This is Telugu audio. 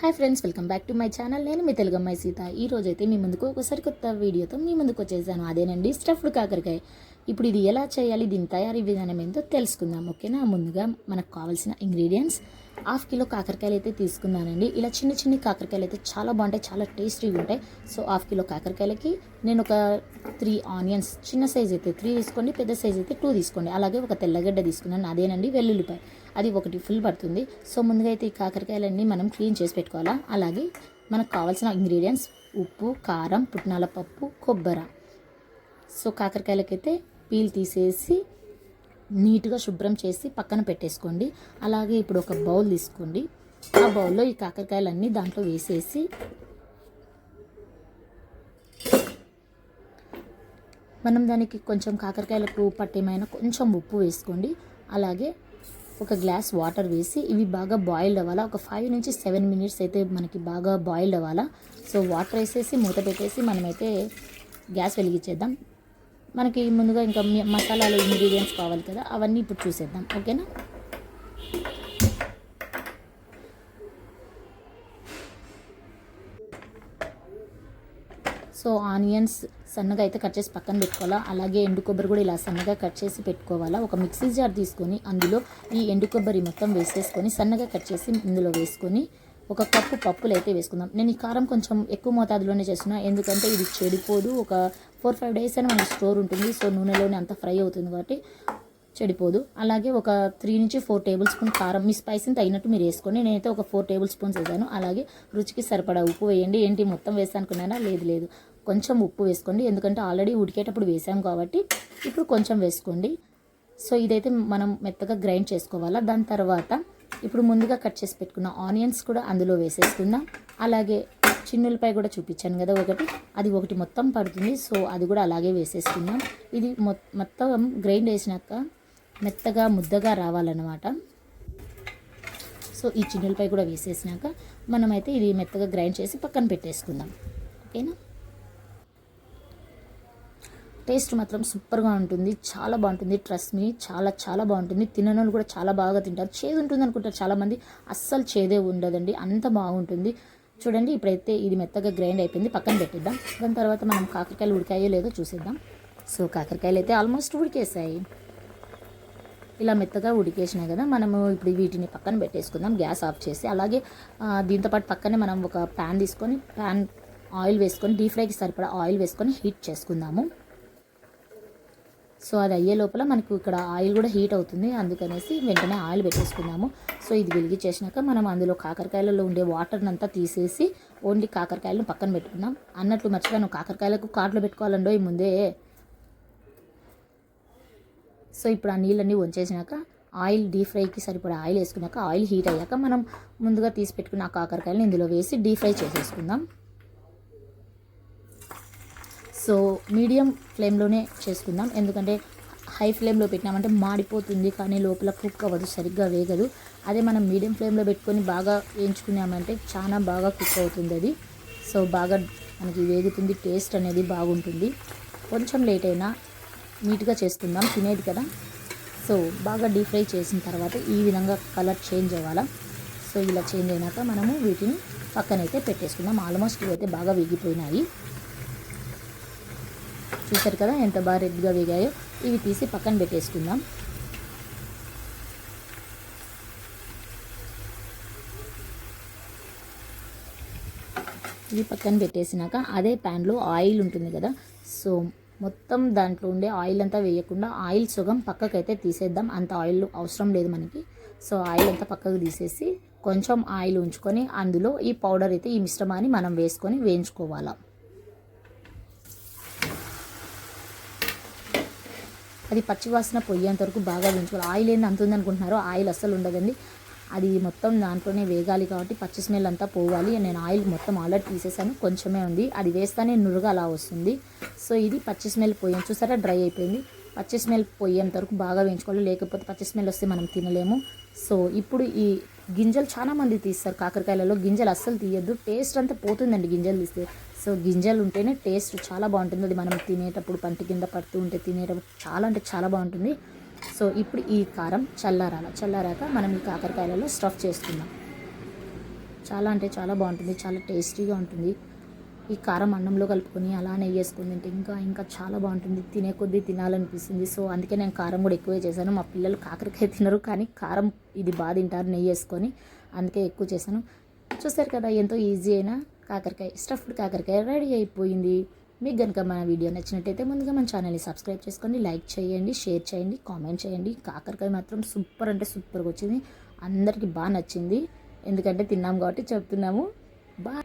Hi friends welcome back to my channel నేను మీ తెలుగమ్మాయి సీత. ఈ రోజైతే అయితే మీ ముందుకు ఒక సరికొత్త వీడియోతో మీ ముందుకు వచ్చేసాను. అదేనండి స్టఫ్డ్ కాకరకాయ. ఇప్పుడు ఇది ఎలా చేయాలి దీని తయారీ విధానం ఏంటో తెలుసుకుందాం ఓకేనా? ముందుగా మనకు కావాల్సిన ఇంగ్రీడియంట్స్ హాఫ్ కిలో కాకరకాయలు అయితే తీసుకున్నానండి. ఇలా చిన్న చిన్న కాకరకాయలు అయితే చాలా బాగుంటాయి చాలా టేస్టీగా ఉంటాయి. సో హాఫ్ కిలో కాకరకాయలకి నేను ఒక త్రీ ఆనియన్స్ చిన్న సైజ్ అయితే త్రీ తీసుకోండి పెద్ద సైజ్ అయితే టూ తీసుకోండి. అలాగే ఒక తెల్లగడ్డ తీసుకున్నాను అదేనండి వెల్లుల్లిపాయ. అది ఒకటి ఫుల్ పడుతుంది. సో ముందుగా అయితే ఈ కాకరకాయలన్నీ మనం క్లీన్ చేసి పెట్టుకోవాలా? అలాగే మనకు కావాల్సిన ఇంగ్రీడియంట్స్ ఉప్పు కారం పుట్నాల పప్పు కొబ్బరి. సో కాకరకాయలకైతే పీల్ తీసేసి నీట్గా శుభ్రం చేసి పక్కన పెట్టేసుకోండి. అలాగే ఇప్పుడు ఒక బౌల్ తీసుకోండి. ఆ బౌల్లో ఈ కాకరకాయలన్నీ దాంట్లో వేసేసి మనం దానికి కొంచెం కాకరకాయలకు పట్టేమైనా కొంచెం ఉప్పు వేసుకోండి. అలాగే ఒక గ్లాస్ వాటర్ వేసి ఇవి బాగా బాయిల్డ్ అవ్వాలా? ఒక ఫైవ్ నుంచి సెవెన్ మినిట్స్ అయితే మనకి బాగా బాయిల్డ్ అవ్వాలా? సో వాటర్ వేసేసి మూత పెట్టేసి మనమైతే గ్యాస్ వెలిగించేద్దాం. మనకి ముందుగా ఇంకా మసాలాలు ఇంగ్రీడియంట్స్ కావాలి కదా అవన్నీ ఇప్పుడు చూసేద్దాం. ఓకేనా? సో ఆనియన్స్ సన్నగా అయితే కట్ చేసి పక్కన పెట్టుకోవాలా? అలాగే ఎండు కొబ్బరి కూడా ఇలా సన్నగా కట్ చేసి పెట్టుకోవాలా? ఒక మిక్సీ జార్ తీసుకొని అందులో ఈ ఎండు కొబ్బరి మొత్తం వేసేసుకొని సన్నగా కట్ చేసి ఇందులో వేసుకొని ఒక కప్పు పప్పులు అయితే వేసుకుందాం. నేను ఈ కారం కొంచెం ఎక్కువ మోతాదులోనే చేస్తున్నా. ఎందుకంటే ఇది చెడిపోదు. ఒక ఫోర్ ఫైవ్ డేస్ అని మనకి స్టోర్ ఉంటుంది. సో నూనెలోనే అంత ఫ్రై అవుతుంది కాబట్టి చెడిపోదు. అలాగే ఒక త్రీ నుంచి ఫోర్ టేబుల్ స్పూన్ కారం. మీ స్పైసీని తగినట్టు మీరు వేసుకోండి. నేనైతే ఒక ఫోర్ టేబుల్ స్పూన్స్ వేసాను. అలాగే రుచికి సరిపడా ఉప్పు వేయండి. ఏంటి మొత్తం వేసానుకున్నానా లేదు లేదు. కొంచెం ఉప్పు వేసుకోండి. ఎందుకంటే ఆల్రెడీ ఉడికేటప్పుడు వేసాం కాబట్టి ఇప్పుడు కొంచెం వేసుకోండి. సో ఇదైతే మనం మెత్తగా గ్రైండ్ చేసుకోవాలా? దాని తర్వాత ఇప్పుడు ముందుగా కట్ చేసి పెట్టుకున్న ఆనియన్స్ కూడా అందులో వేసేసుకుందాం. అలాగే చిన్నులపై కూడా చూపించాను కదా ఒకటి. అది ఒకటి మొత్తం పడుతుంది. సో అది కూడా అలాగే వేసేసుకుందాం. ఇది మొత్తం గ్రైండ్ వేసినాక మెత్తగా ముద్దగా రావాలన్నమాట. సో ఈ చిన్నులపై కూడా వేసేసినాక మనమైతే ఇది మెత్తగా గ్రైండ్ చేసి పక్కన పెట్టేసుకుందాం. ఓకేనా? టేస్ట్ మాత్రం సూపర్గా ఉంటుంది. చాలా బాగుంటుంది. ట్రస్ట్ మీ చాలా చాలా బాగుంటుంది. తిననోళ్ళు కూడా చాలా బాగా తింటారు. చేదు ఉంటుంది అనుకుంటారు చాలామంది. అస్సలు చేదే ఉండదండి. అంత బాగుంటుంది. చూడండి ఇప్పుడైతే ఇది మెత్తగా గ్రైండ్ అయిపోయింది. పక్కన పెట్టిద్దాం. దాని తర్వాత మనం కాకరకాయలు ఉడికాయో లేదో చూసేద్దాం. సో కాకరకాయలు అయితే ఆల్మోస్ట్ ఉడికేసాయి ఇలా మెత్తగా ఉడికేసినాయి కదా. మనము ఇప్పుడు వీటిని పక్కన పెట్టేసుకుందాం. గ్యాస్ ఆఫ్ చేసి అలాగే దీంతోపాటు దీంతో పాటు పక్కనే మనం ఒక ప్యాన్ తీసుకొని ప్యాన్ ఆయిల్ వేసుకొని డీప్ ఫ్రైకి సరిపడా ఆయిల్ వేసుకొని హీట్ చేసుకుందాము. సో అది అయ్యే లోపల మనకు ఇక్కడ ఆయిల్ కూడా హీట్ అవుతుంది. అందుకనేసి వెంటనే ఆయిల్ పెట్టేసుకుందాము సో ఇది వెలిగించేసినాక మనం అందులో కాకరకాయలలో ఉండే వాటర్ని అంతా తీసేసి ఓన్లీ కాకరకాయలను పక్కన పెట్టుకుందాం అన్నట్లు మర్చిపోయాను. కాకరకాయలకు కాట్లో పెట్టుకోవాలండో ఈ ముందే? సో ఇప్పుడు ఆ నీళ్ళన్నీ వంచేసినాక ఆయిల్ డీప్ ఫ్రైకి సరిపడా ఆయిల్ వేసుకున్నాక ఆయిల్ హీట్ అయ్యాక మనం ముందుగా తీసి పెట్టుకున్న ఆ కాకరకాయలను ఇందులో వేసి డీప్ ఫ్రై చేసేసుకుందాం. సో మీడియం ఫ్లేమ్లోనే చేసుకుందాం. ఎందుకంటే హై ఫ్లేమ్లో పెట్టినామంటే మాడిపోతుంది కానీ లోపల కుక్ అవ్వదు సరిగ్గా వేగదు. అదే మనం మీడియం ఫ్లేమ్లో పెట్టుకొని బాగా వేయించుకున్నామంటే చాలా బాగా కుక్ అవుతుంది అది. సో బాగా మనకి వేగుతుంది టేస్ట్ అనేది బాగుంటుంది. కొంచెం లేట్ అయినా నీట్గా చేసుకుందాం తినేది కదా. సో బాగా డీప్ ఫ్రై చేసిన తర్వాత ఈ విధంగా కలర్ చేంజ్ అవ్వాలా. సో ఇలా చేంజ్ అయినాక మనము వీటిని పక్కనైతే పెట్టేసుకుందాం. ఆల్మోస్ట్ ఇవైతే బాగా వేగిపోయినాయి. చూసారు కదా ఎంత బాగా రెడ్గా వేగాయో. ఇవి తీసి పక్కన పెట్టేసుకుందాం. ఇవి పక్కన పెట్టేసినాక అదే ప్యాన్లో ఆయిల్ ఉంటుంది కదా సో మొత్తం దాంట్లో ఉండే ఆయిల్ అంతా వేయకుండా ఆయిల్ సుగం పక్కకైతే తీసేద్దాం. అంత ఆయిల్ అవసరం లేదు మనకి. సో ఆయిల్ అంతా పక్కకు తీసేసి కొంచెం ఆయిల్ ఉంచుకొని అందులో ఈ పౌడర్ అయితే ఈ మిశ్రమాన్ని మనం వేసుకొని వేయించుకోవాలా. అది పచ్చివాసన పొయ్యేంత వరకు బాగా వేయించుకోవాలి. ఆయిల్ ఏంది అంత ఉందనుకుంటున్నారో ఆయిల్ అస్సలు ఉండదండి. అది మొత్తం దాంట్లోనే వేగాలి కాబట్టి పచ్చి స్మెల్ అంతా పోవాలి. నేను ఆయిల్ మొత్తం ఆల్రెడీ తీసేసాను. కొంచెమే ఉంది. అది వేస్తానే నురుగా అలా వస్తుంది. సో ఇది పచ్చి స్మెల్ పోయాం చూసారా? డ్రై అయిపోయింది. పచ్చి స్మెల్ పోయేంత వరకు బాగా వేయించుకోవాలి. లేకపోతే పచ్చి స్మెల్ వస్తే మనం తినలేము. సో ఇప్పుడు ఈ గింజలు చాలా మంది తీస్తారు కాకరకాయలలో. గింజలు అస్సలు తీయద్దు. టేస్ట్ అంతా పోతుందండి గింజలు తీస్తే. సో గింజలు ఉంటేనే టేస్ట్ చాలా బాగుంటుంది. అది మనం తినేటప్పుడు పంటి కింద పడుతూ ఉంటే తినేటప్పుడు చాలా అంటే చాలా బాగుంటుంది. సో ఇప్పుడు ఈ కారం చల్లారాల చల్లారాక మనం ఈ కాకరకాయలలో స్టఫ్ చేసుకుందాం. చాలా అంటే చాలా బాగుంటుంది. చాలా టేస్టీగా ఉంటుంది. ఈ కారం అన్నంలో కలుపుకొని అలా నెయ్యి వేసుకుని తింటే ఇంకా ఇంకా చాలా బాగుంటుంది. తినే కొద్దీ తినాలనిపిస్తుంది. సో అందుకే నేను కారం కూడా ఎక్కువే చేశాను. మా పిల్లలు కాకరకాయ తినరు కానీ కారం ఇది బాగా తింటారు నెయ్యి వేసుకొని అందుకే ఎక్కువ చేశాను. చూస్తారు కదా ఎంతో ఈజీ అయినా కాకరకాయ స్టఫ్డ్ కాకరకాయ రెడీ అయిపోయింది. మీకు కనుక మన వీడియో నచ్చినట్టయితే ముందుగా మన ఛానల్ని సబ్స్క్రైబ్ చేసుకోండి లైక్ చేయండి షేర్ చేయండి కామెంట్ చేయండి. కాకరకాయ మాత్రం సూపర్ అంటే సూపర్గా వచ్చింది. అందరికీ బాగా నచ్చింది. ఎందుకంటే తిన్నాం కాబట్టి చెప్తున్నాము. బాగా